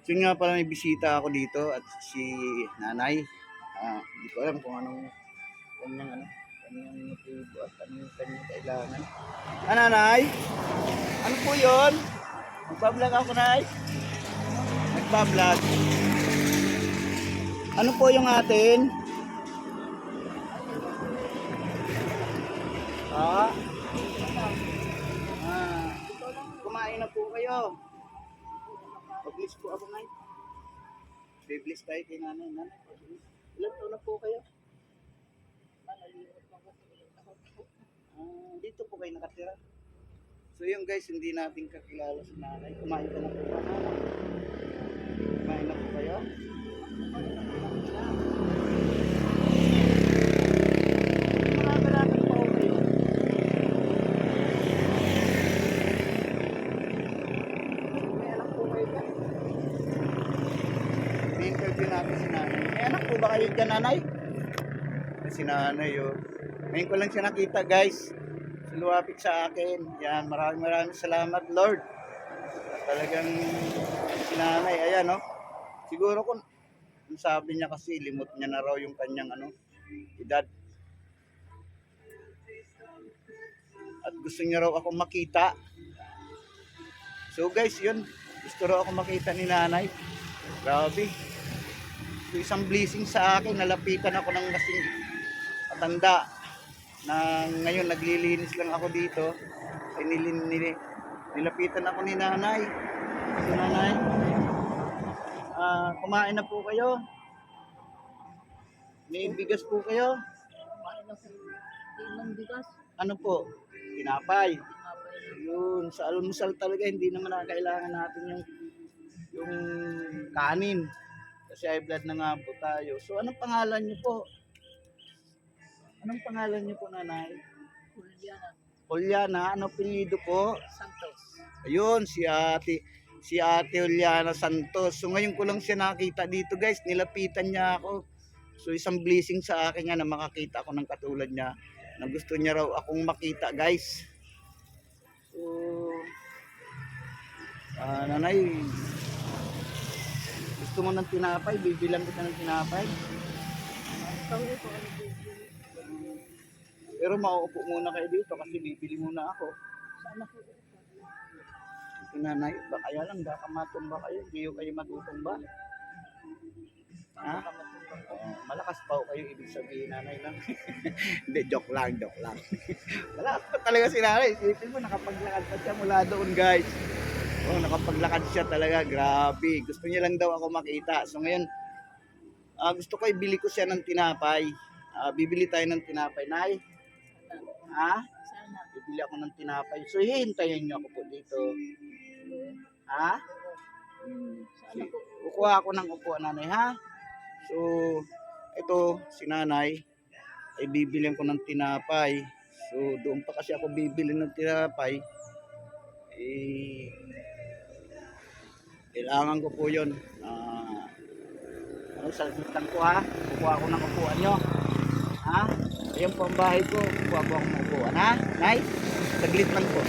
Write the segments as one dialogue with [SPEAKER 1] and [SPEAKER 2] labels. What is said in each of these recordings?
[SPEAKER 1] So nga pala may bisita ako dito at si nanay. Ah, hindi ko alam kung anong kanyang ano, kanyang motibo at anong kanyang kailangan. Ah, nanay? Ano po yun? Nagbablog ako, nay? Nagbablog. Ano po yung atin? Ah. Ah. Kumain na po kayo. Pag-bless po ako ngayon. Biblis tayo kay nanay. Nanay, pag-bless. Ilan taon na po kayo? Ah, dito po kayo nakatira. So yun guys, hindi natin kakilala si nanay. Kumain ka na po ba nanay? Kumain na po kayo? Marami-rami pa po kayo. May anak po kayo dyan. May interview natin si nanay. May anak po ba kayo dyan, nanay? Ay, Si nanay, oh. Ngayon ko lang siya nakita, guys. Luwapit sa akin. Yan, maraming maraming salamat, Lord. Talagang si nanay, ayan, oh. Siguro kung sabi niya kasi, limot niya na raw yung kanyang, ano, edad. At gusto niya raw ako makita. So guys, yun. Gusto raw ako makita ni nanay. Grabe. So isang blessing sa akin. Nalapitan ako ng kasing matanda. Na ngayon naglilinis lang ako dito. Ay nilin, nili, nilapitan ako ni nanay. So nanay, ah, kumain na po kayo. May bigas po kayo.
[SPEAKER 2] Ilang bigas,
[SPEAKER 1] Ano po? Tinapay. Yun, sa almusal talaga hindi naman na kailangan natin yung yung kanin. Kasi high blood na nga po tayo. So anong pangalan niyo po? Anong pangalan niyo po, nanay?
[SPEAKER 2] Juliana
[SPEAKER 1] Juliana, ano apelyido po?
[SPEAKER 2] Santos.
[SPEAKER 1] Ayun, si ate si ate Juliana Santos. So ngayon ko lang siya nakita dito, guys. Nilapitan niya ako. So isang blessing sa akin nga na makakita ako ng katulad niya na gusto niya raw akong makita, guys. So ah, nanay, gusto mo ng tinapay? Bibilang kita ng tinapay.
[SPEAKER 2] Sabi ko, ano?
[SPEAKER 1] Pero mauupo muna kayo dito kasi bibili muna ako.
[SPEAKER 2] Sana ko
[SPEAKER 1] Ito nanay, ba kaya lang, baka matumba kayo. Hindi kayo matutumba. Ha? Oh, malakas pa ho kayo ibig sabihin nanay lang. Hindi, joke lang, joke lang. malakas pa talaga si nanay. Isipin mo, nakapaglakad pa siya mula doon guys. Oh, nakapaglakad siya talaga. Grabe. Gusto niya lang daw ako makita. So ngayon, ah, gusto ko ibili ko siya ng tinapay. Ah, bibili tayo ng tinapay. Nay, ha? Bibili ako ng tinapay. So hihintayin niyo ako po dito. Ha? Hmm.
[SPEAKER 2] Ko.
[SPEAKER 1] Kukuha ako ng upuan nanay ha. So, ito, si nanay, ay bibilihan ko ng tinapay. So, doon pa kasi ako bibili ng tinapay. Eh, kailangan ko po yun. Ah, ano, sagutan ko ha. Kukuha ako ng upuan nyo. Ha? Ayan po ang bahay ko. Kukuha ko ako ng upuan ha. Nay, saglit lang po.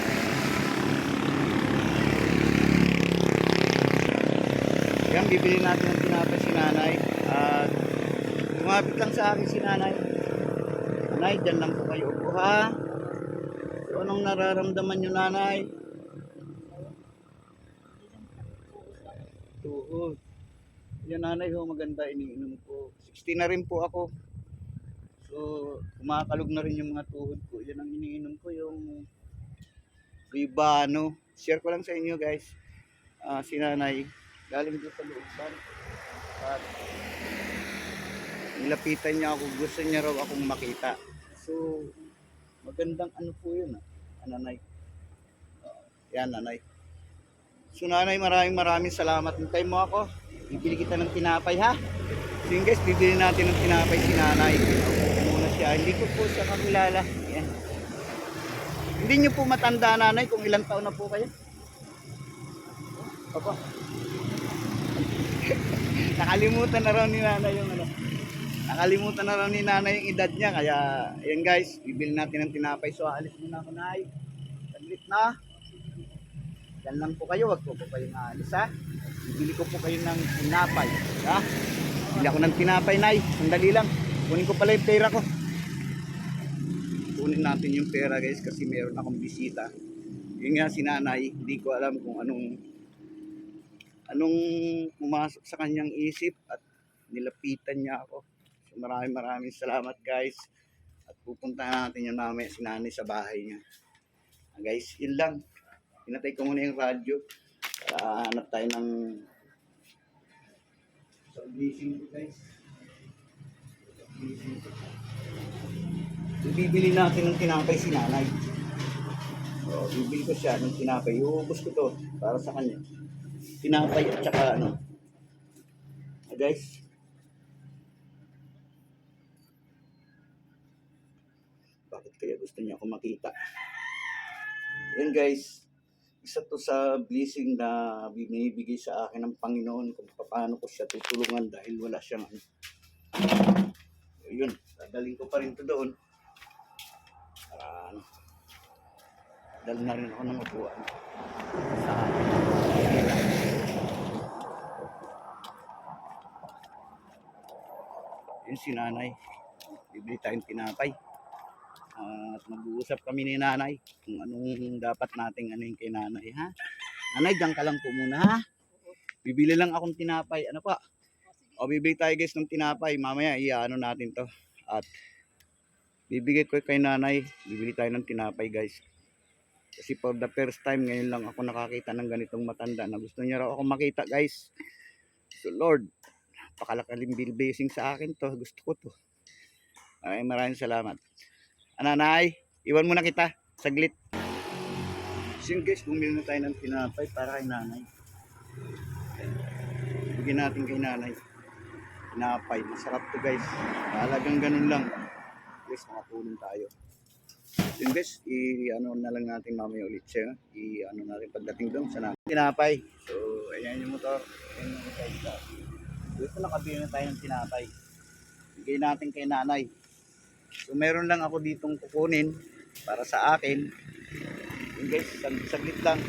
[SPEAKER 1] Yan, bibili natin ng tinapay si nanay. At lumapit lang sa akin si nanay. Nanay, dyan lang po kayo upo ha. So, anong nararamdaman nyo nanay? Tuhod. Yan nanay ho, maganda iniinom ko. 60 na rin po ako. So, kumakalog na rin yung mga tuhod ko. Yan ang iniinom ko, yung Vivano. Share ko lang sa inyo guys. Ah, si nanay, galing doon sa looban. At nilapitan niya ako, gusto niya raw akong makita. So, magandang ano po yun ah, ah, nanay. Ah, yan, nanay. So, nanay, maraming maraming salamat. Hintay mo ako. Bibili kita ng tinapay, ha? So, yun guys, bibili natin ng tinapay si nanay. Siya. Hindi ko po siya kakilala. Yan. Hindi niyo po matanda, nanay, kung ilang taon na po kayo. Opo. Nakalimutan na raw ni nanay yung ano. Nakalimutan na raw ni nanay yung edad niya. Kaya, ayan guys, bibili natin ng tinapay. So, aalis muna ako, nay. Saglit na. Yan lang po kayo. Wag po po kayong aalis, ha. Bibili ko po kayo ng tinapay. Ha? Bili ako ng tinapay, Nay. Sandali lang. Kunin ko pala yung pera ko. Kunin natin yung pera guys kasi meron akong bisita. Yun nga si nanay, hindi ko alam kung anong anong pumasok sa kanyang isip at nilapitan niya ako. So maraming maraming salamat guys. At pupuntahan natin yung mamaya si nanay sa bahay niya. Ah, guys, yun lang. Pinatay ko muna yung radyo. Para hanap tayo ng ko guys. Ibibili natin ng tinapay si nanay. So, bibili ko siya ng tinapay. Iubos ko to para sa kanya. Tinapay at saka ano. Ah, guys. Bakit kaya gusto niya ako makita? Yan guys. Isa to sa blessing na binibigay sa akin ng Panginoon kung paano ko siya tutulungan dahil wala siyang ano. Yun, dadaling ko pa rin to doon. Ano. Dala na rin ako ng upuan. Sa Yun si nanay. Bibili tayong tinapay. At mag-uusap kami ni nanay kung anong dapat nating yung kay nanay ha. Nanay, dyan ka lang po muna ha. Bibili lang akong tinapay. Ano pa? O bibili tayo guys ng tinapay. Mamaya iano natin to. At bibigay ko kay nanay. Bibili tayo ng tinapay guys. Kasi for the first time ngayon lang ako nakakita ng ganitong matanda na gusto niya raw ako makita guys. So Lord, napakalakaling blessing sa akin to. Gusto ko to. Ay, maraming salamat. Ananay, iwan muna kita. Saglit. So guys, bumili na tayo ng tinapay para kay nanay. Bigyan natin kay nanay. Tinapay. Masarap to guys. Talagang ganun lang. Guys, makatulong tayo. Yun guys, i-ano na lang natin mamaya ulit siya. I-ano natin pagdating doon sa namin. Tinapay. So, ayan yung motor. Ayan yung motor. Dito nakabili na tayo ng tinapay. Bigay natin kay nanay. So, meron lang ako ditong kukunin para sa akin. Yun guys, sag- saglit lang.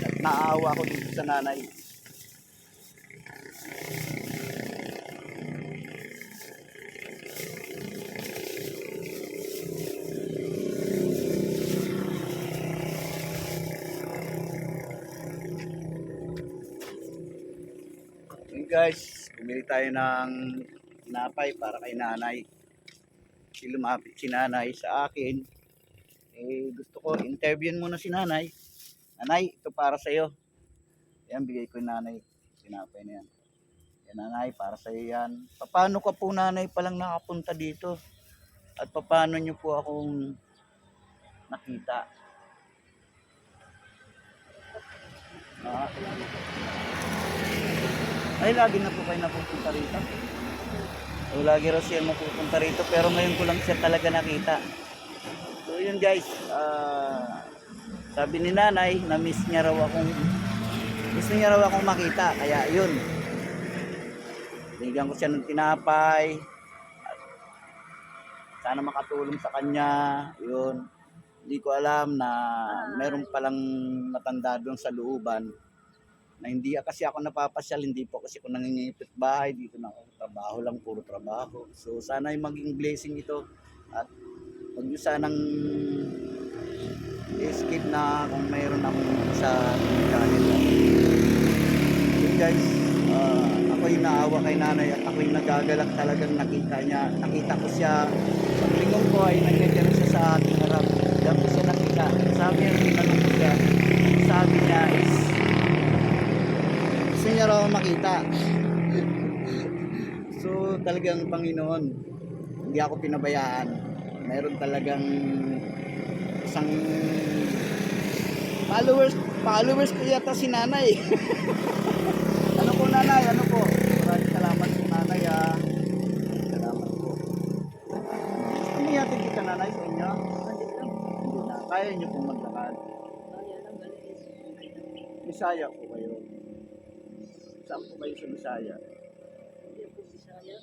[SPEAKER 1] At naawa ako dito sa nanay. Guys, bumili tayo ng tinapay para kay nanay. Si lumapit si nanay sa akin. Eh, gusto ko, interviewin muna si nanay. Nanay, ito para sa iyo. Yan, bigay ko nanay. Tinapay na yan. Yan nanay, para sa iyo yan. Paano ka po nanay palang nakapunta dito? At paano nyo po akong nakita? Ah, ay, lagi na po kayo napupunta rito. O, lagi raw siya mapupunta rito, pero ngayon ko lang siya talaga nakita. So, yun guys. ah, sabi ni nanay, na-miss niya raw akong, gusto niya raw akong makita. Kaya, yun. Binigyan ko siya ng tinapay. Sana makatulong sa kanya. Yun. Hindi ko alam na meron palang matanda doon sa looban na hindi kasi ako napapasyal, hindi po kasi ako nangingipit bahay, dito na ako trabaho lang, puro trabaho. So sana yung maging blessing ito at huwag nyo sanang skip na kung mayroon akong sa channel. Yun guys, ah, ako yung naawa kay nanay at ako nagagalak talagang nakita niya, nakita ko siya. Paglingon ko ay nandiyan siya sa ating harap. Diyan ko siya nakita. Sabi niya, tinanong ko siya. Sabi niya is, gusto niya raw makita. So talagang Panginoon, hindi ako pinabayaan. Mayroon talagang isang followers, followers ko yata si nanay. ano po nanay, ano po? Maraming salamat po nanay ah. Salamat po. Ano yatin kita nanay sa inyo? Hindi na. Kaya niyo pong maglakad. Bisaya po kayo. Saan po kayo sa Bisaya?
[SPEAKER 2] Hindi ako Bisaya.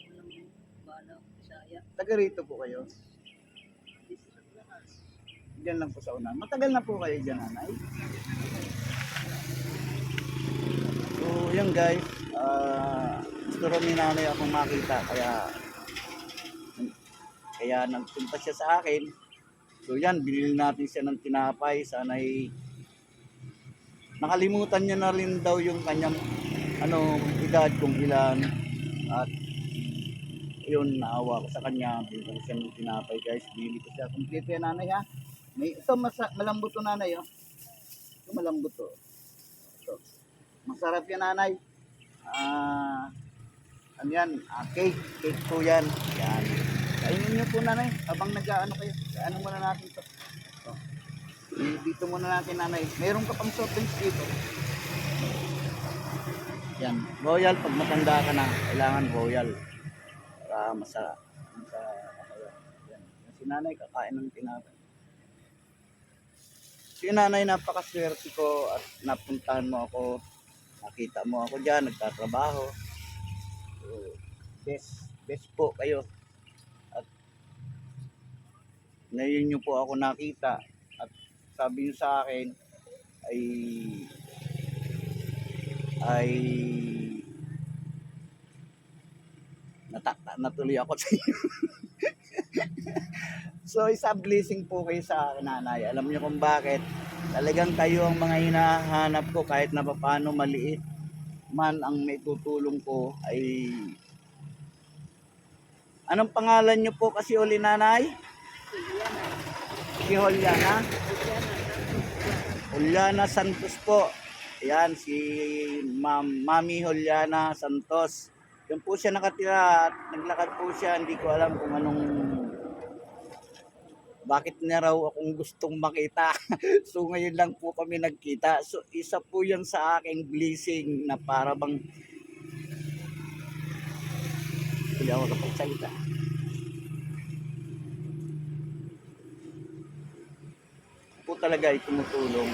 [SPEAKER 2] Walang bala ako Bisaya.
[SPEAKER 1] Taga rito po kayo. Dyan lang po sa una. Matagal na po kayo dyan, nanay? So, yun guys. ah gusto rin ni nanay akong makita. Kaya, kaya nagpunta siya sa akin. So yan, binili natin siya ng tinapay. Sana'y nakalimutan niya na rin daw yung kanyang ano, edad kung ilan. At yun, naawa ko sa kanya. Binili ko siya ng tinapay guys. Binili ko siya. Complete yan nanay ha. May, ito masa, malambot to nanay oh. Ito malambot to. Ito. Masarap yan nanay. Ah, ano yan? Ah, cake. Cake po yan. Yan. Kainin niyo po nanay. Habang nag-ano kayo. Ano muna natin to. Dito muna natin nanay. Meron ka pang soft drinks dito. Yan. Royal. Pag matanda ka na, kailangan royal. Para masarap. Masarap. Yan. Si nanay kakain ng tinapay. Si nanay napakaswerte ko at napuntahan mo ako. Nakita mo ako dyan, nagtatrabaho. So, best, best po kayo. At ngayon nyo po ako nakita. Sabi nyo sa akin ay ay natakta natuloy ako sa inyo. so isa blessing po kayo sa akin nanay. Alam niyo kung bakit. Talagang kayo ang mga hinahanap ko kahit na paano maliit man ang may tutulong ko ay Anong pangalan niyo po kasi uli nanay? Si Juliana.
[SPEAKER 2] Juliana.
[SPEAKER 1] Santos po. Yan, si Ma'am, Mami Juliana Santos. Yan po siya nakatira at naglakad po siya. Hindi ko alam kung anong bakit niya raw akong gustong makita. so ngayon lang po kami nagkita. So isa po yan sa aking blessing na para bang hindi ako kapagsalita. Talaga ay tumutulong.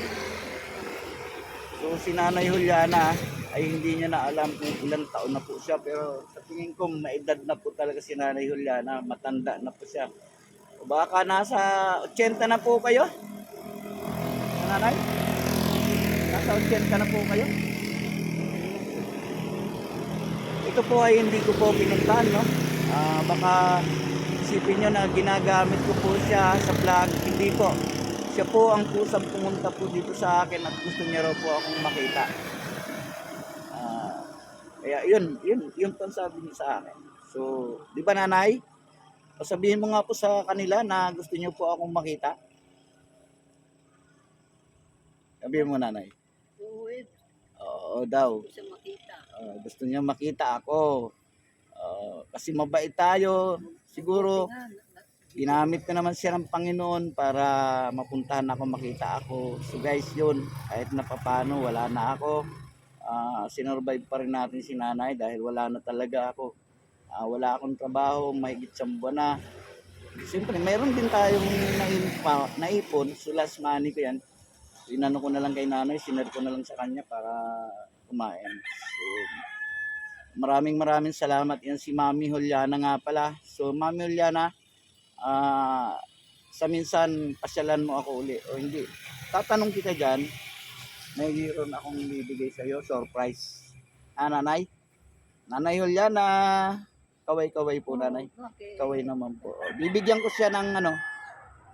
[SPEAKER 1] So si Nanay Juliana ay hindi niya na alam kung ilang taon na po siya pero sa tingin ko maedad na po talaga si Nanay Juliana, matanda na po siya. O baka nasa 80 na po kayo? Nanay? Nasa 80 na po kayo? Ito po ay hindi ko po pinuntahan, no? Ah, baka isipin nyo na ginagamit ko po siya sa vlog. Hindi po. Siya po ang kusang pumunta po dito sa akin at gusto niya raw po akong makita. Ah, kaya yun, yun, yun po sabi niya sa akin. So, di ba nanay? Pasabihin mo nga po sa kanila na gusto niyo po akong makita. Sabihin mo nanay.
[SPEAKER 2] Oo,
[SPEAKER 1] daw.
[SPEAKER 2] Gusto makita.
[SPEAKER 1] Ah, gusto niya makita ako. Ah, kasi mabait tayo. Siguro, ginamit ko naman siya ng Panginoon para mapuntahan ako, makita ako. So guys, yun, kahit na papano, wala na ako. Ah, sinurvive pa rin natin si nanay dahil wala na talaga ako. Ah, wala akong trabaho, mahigit siyang buwan na. Siyempre, mayroon din tayong naipa, naipon, so last money ko yan. Inano ko na lang kay nanay, sinare ko na lang sa kanya para kumain. So, maraming maraming salamat. Yan si Mami Juliana nga pala. So, Mami Juliana, ah sa minsan pasyalan mo ako uli o hindi. Tatanong kita dyan, mayroon akong bibigay sa iyo, surprise. Ah, nanay? Nanay Juliana, kaway-kaway po nanay.
[SPEAKER 2] Okay.
[SPEAKER 1] Kaway naman po. Bibigyan ko siya ng ano,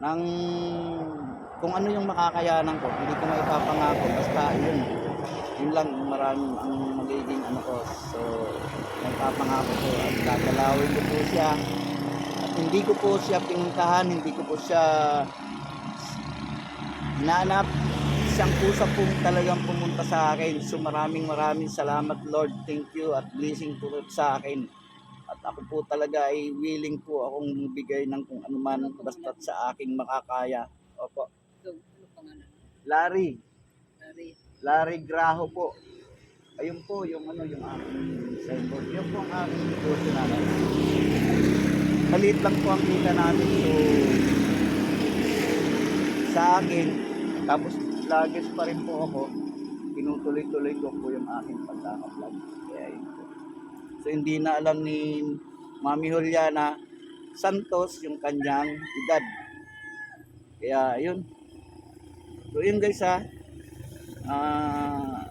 [SPEAKER 1] ng kung ano yung makakayanan ko. Hindi ko maipapangako. Basta yun. Yun lang maraming ang magiging ano ko. So, maipapangako ko. At gagalawin ko po siya. Hindi ko po siya pinuntahan. Hindi ko po siya hinahanap. Isang pusa po talagang pumunta sa akin. So maraming maraming salamat Lord. Thank you at blessing po sa akin. At ako po talaga ay willing po akong bigay ng kung ano man basta't sa aking makakaya. Opo. Larry.
[SPEAKER 2] Larry.
[SPEAKER 1] Graho po. Ayun po yung ano yung aking signboard. Yun po ang aking namin. Maliit lang po ang kita namin. So, sa akin, tapos lagis pa rin po ako, tinutuloy-tuloy ko po yung aking pagkaka-vlog. Kaya yun. So, hindi na alam ni Mami Juliana Santos yung kanyang edad. Kaya yun. So yun guys ha. Ah,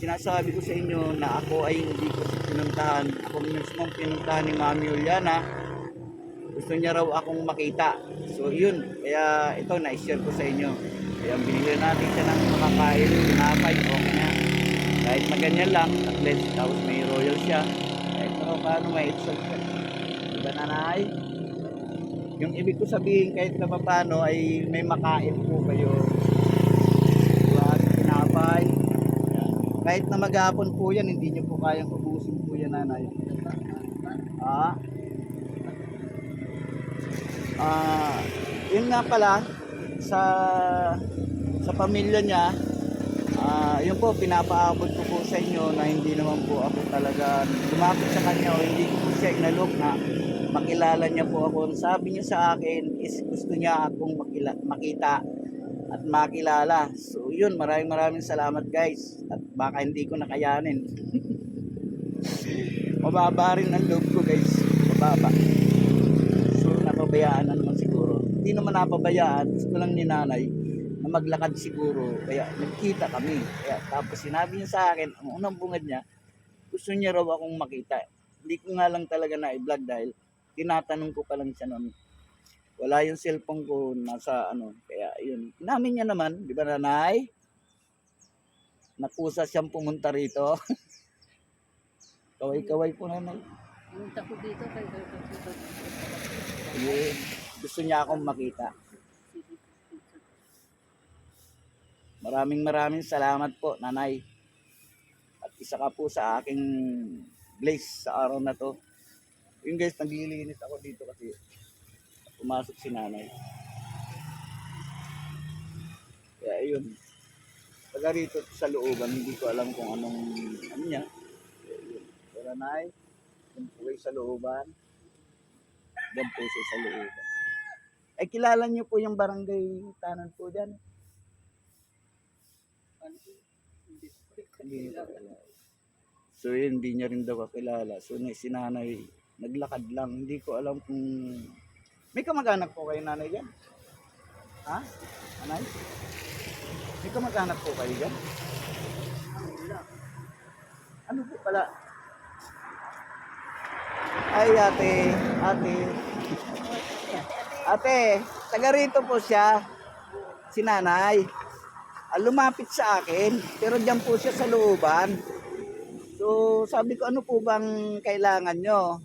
[SPEAKER 1] sinasabi ko sa inyo na ako ay hindi ko pinuntahan. Ako mismo pinuntahan ni Mami Juliana. Gusto niya raw akong makita. So yun, kaya ito na-share ko sa inyo. Kaya binigyan natin siya ng makakain, tinapay, okay na. Kahit maganyan lang, at least tapos may royal siya. Kahit pa paano may itsog siya. Diba nanay? Yung ibig ko sabihin kahit na paano ay may makain po kayo. Diba? Tinapay. Yan. Kahit na maghapon po yan, hindi nyo po kayang ubusin po yan nanay. Ah. Ah, yun nga pala sa sa pamilya niya, ah, yun po pinapaabot ko po sa inyo na hindi naman po ako talaga lumapit sa kanya o hindi ko po siya inalok na makilala niya po ako. Sabi niya sa akin is gusto niya akong makila, makita at makilala. So yun, maraming maraming salamat guys. At baka hindi ko nakayanin. Mababa rin ang loob ko guys. Mababa. Napabayaan na naman siguro. Hindi naman napabayaan. Gusto lang ni nanay na maglakad siguro. Kaya nagkita kami. Kaya tapos sinabi niya sa akin, ang unang bungad niya, gusto niya raw akong makita. Hindi ko nga lang talaga na i-vlog dahil tinatanong ko pa lang siya noon. Wala yung cellphone ko nasa ano. Kaya yun. Namin niya naman, di ba nanay? Nakusa siyang pumunta rito. Kaway-kaway po nanay.
[SPEAKER 2] Punta ko dito kay
[SPEAKER 1] Sige, gusto niya akong makita. Maraming maraming salamat po, nanay. At isa ka po sa aking blaze sa araw na to. Yun guys, naglilinis ako dito kasi pumasok si nanay. Kaya yun. Taga rito sa looban, hindi ko alam kung anong ano niya. Kaya yun. Pero nanay, kayo sa looban. Diyan po siya sa looban. Ay, kilala niyo po yung barangay tanan po dyan. Hindi niyo. So yun, hindi niya rin daw kakilala. So na- si nanay, naglakad lang. Hindi ko alam kung... May kamag-anak po kayo nanay dyan? Ha? Nanay? May kamag-anak po kayo dyan? Ano po pala? Ay, ate. Ate. Ate, taga rito po siya. Si nanay. Ah, lumapit sa akin. Pero diyan po siya sa looban. So, sabi ko, ano po bang kailangan nyo?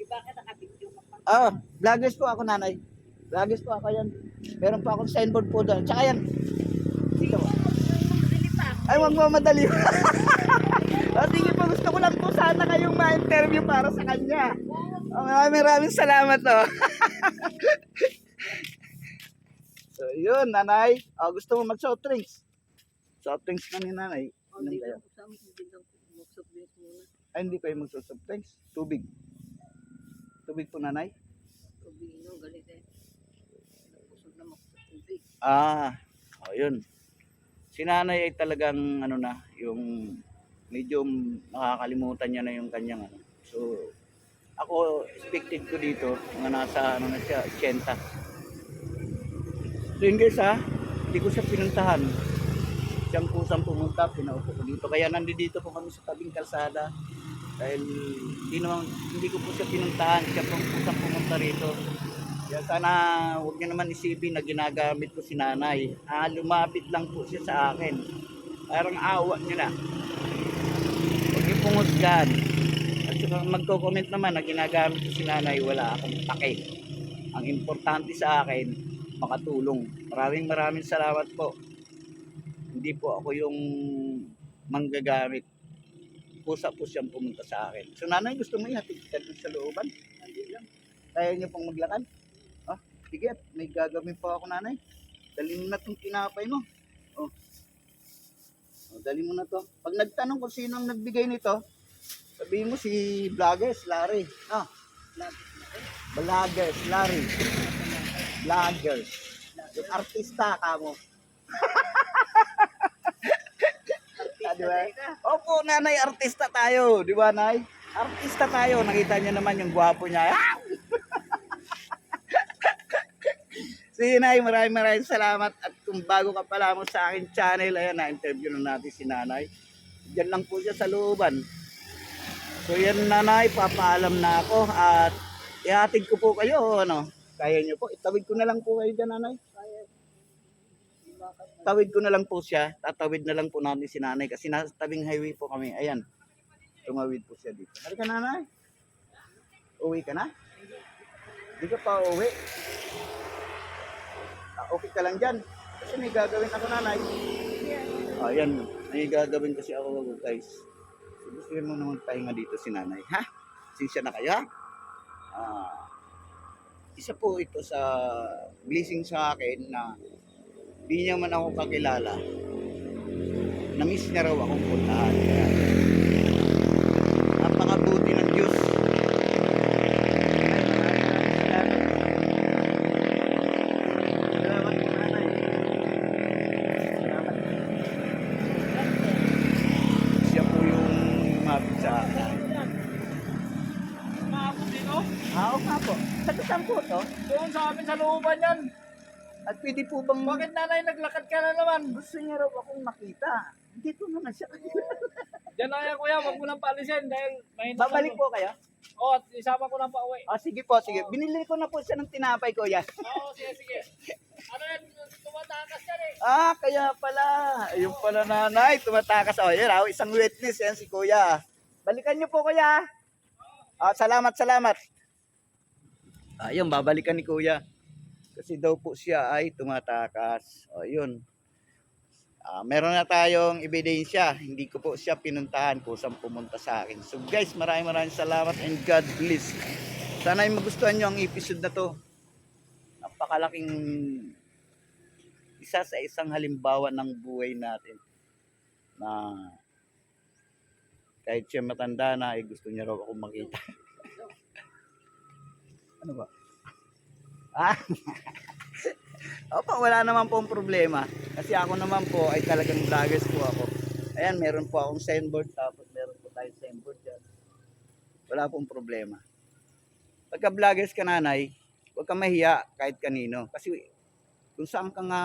[SPEAKER 2] Di ba ka nakabidyo?
[SPEAKER 1] Ah, vloggers po ako, nanay. Vloggers po ako yan. Meron pa akong signboard po doon. Tsaka yan.
[SPEAKER 2] Pa.
[SPEAKER 1] Ay, wag mo madali. oh, sige po, gusto ko lang po sana kayong ma-interview para sa kanya. Oh, maraming maraming salamat oh. so, yun, nanay. Oh, gusto mo mag-soft drinks? Soft drinks na ni nanay. Inom
[SPEAKER 2] Hindi
[SPEAKER 1] kayo. Ay, hindi kayo mag-soft drinks. Tubig. Tubig po, nanay.
[SPEAKER 2] Tubig no, galit eh. Napusog na magsok tubig.
[SPEAKER 1] Ah, oh, yun. Si nanay ay talagang ano na, yung medyo nakakalimutan niya na yung kanyang ano. So, ako expected ko dito, mga nasa ano na siya, 80. So yun guys ha, hindi ko siya pinuntahan. Siyang kusang pumunta, pinaupo ko dito. Kaya nandito po kami sa tabing kalsada. Dahil hindi, naman, hindi ko po siya pinuntahan, siya pong kusang pumunta rito. Kaya sana huwag niyo naman isipin na ginagamit ko si nanay. Ah, lumapit lang po siya sa akin. Parang awa niyo na. Huwag niyo saka magko-comment naman na ginagamit ko si nanay, wala akong pake. Ang importante sa akin, makatulong. Maraming maraming salamat po. Hindi po ako yung manggagamit. Pusa po siyang pumunta sa akin. So nanay, gusto mo ihatid ka sa looban? Kaya niyo pong maglakad? Ah, sige, may gagawin pa ako nanay. Dali mo na itong tinapay mo. Oh. oh. Dali mo na to. Pag nagtanong kung sino ang nagbigay nito, sabihin mo si Vloggers, Larry. Ah,
[SPEAKER 2] na eh.
[SPEAKER 1] Vloggers, Larry. Vloggers. Yung artista ka mo. Ah, di ba? Opo, nanay, artista tayo. Di ba, nay? Artista tayo. Nakita niyo naman yung gwapo niya. Ah! so, Sige Nay, maraming maraming salamat. At kung bago ka pa lamang sa akin channel, ayan, na-interview na natin si Nanay. Diyan lang po siya sa looban. So yan Nanay, papaalam na ako at ihatid ko po kayo, ano, kaya niyo po. Itawid ko na lang po kayo dyan, Nanay. Tawid ko na lang po siya. Tatawid na lang po natin si Nanay kasi nasa tabing highway po kami. Ayan. Tumawid po siya dito. Halika Nanay. Uwi ka na? Hindi ka pa uwi. Ah, okay ka lang dyan. Kasi may gagawin ako nanay. Ayan. May gagawin kasi ako guys. Gusto mo naman pahinga dito si nanay. Ha? Sinsya na kayo ha? Ah, isa po ito sa blessing sa akin na di niya man ako kakilala. Na-miss niya raw akong puntahan. Napakabuti ng Diyos. Salamat po, nanay. Salamat. Siya po yung lumapit sa akin.
[SPEAKER 3] Maabot dito?
[SPEAKER 1] Ah, oo nga po. Sa saan po to?
[SPEAKER 3] Doon sa amin sa looban yan.
[SPEAKER 1] At pwede po bang...
[SPEAKER 3] Bakit nanay naglakad ka na naman?
[SPEAKER 1] Gusto niya raw akong makita. Dito naman siya.
[SPEAKER 3] Diyan na yan kuya, wag mo nang paalisin dahil may
[SPEAKER 1] Babalik po kayo?
[SPEAKER 3] Oo, at isama ko nang pa uwi.
[SPEAKER 1] Ah, sige po, sige. Binili ko na po siya ng tinapay, kuya.
[SPEAKER 3] Oo, sige, sige. Ano yan, tumatakas yan eh.
[SPEAKER 1] Ah, kaya pala. Ayun pala nanay, tumatakas. Oh, yan, ah, isang witness yan si kuya. Balikan niyo po, kuya. Ah, salamat, salamat. Ayun, babalikan ni kuya. Kasi daw po siya ay tumatakas. O, yun. Ah, meron na tayong ebidensya. Hindi ko po siya pinuntahan kung saan pumunta sa akin. So guys, maraming maraming salamat and God bless. Sana ay magustuhan nyo ang episode na to. Napakalaking isa sa isang halimbawa ng buhay natin na kahit siya matanda na ay gusto niya raw ako makita. ano ba? Ah. Opo, wala naman pong problema. Kasi ako naman po ay talagang vloggers po ako. Ayan, meron po akong signboard tapos meron po tayong signboard dyan. Wala pong problema. Pagka vloggers ka nanay, huwag ka mahiya kahit kanino. Kasi kung saan ka nga,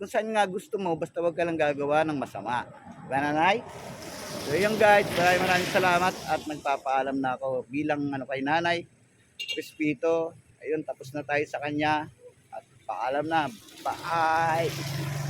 [SPEAKER 1] kung saan nga gusto mo, basta wag ka lang gagawa ng masama. Diba nanay? So yun guys, maraming maraming salamat at nagpapaalam na ako bilang ano kay nanay, respeto. Ayun, tapos na tayo sa kanya at paalam na. Bye!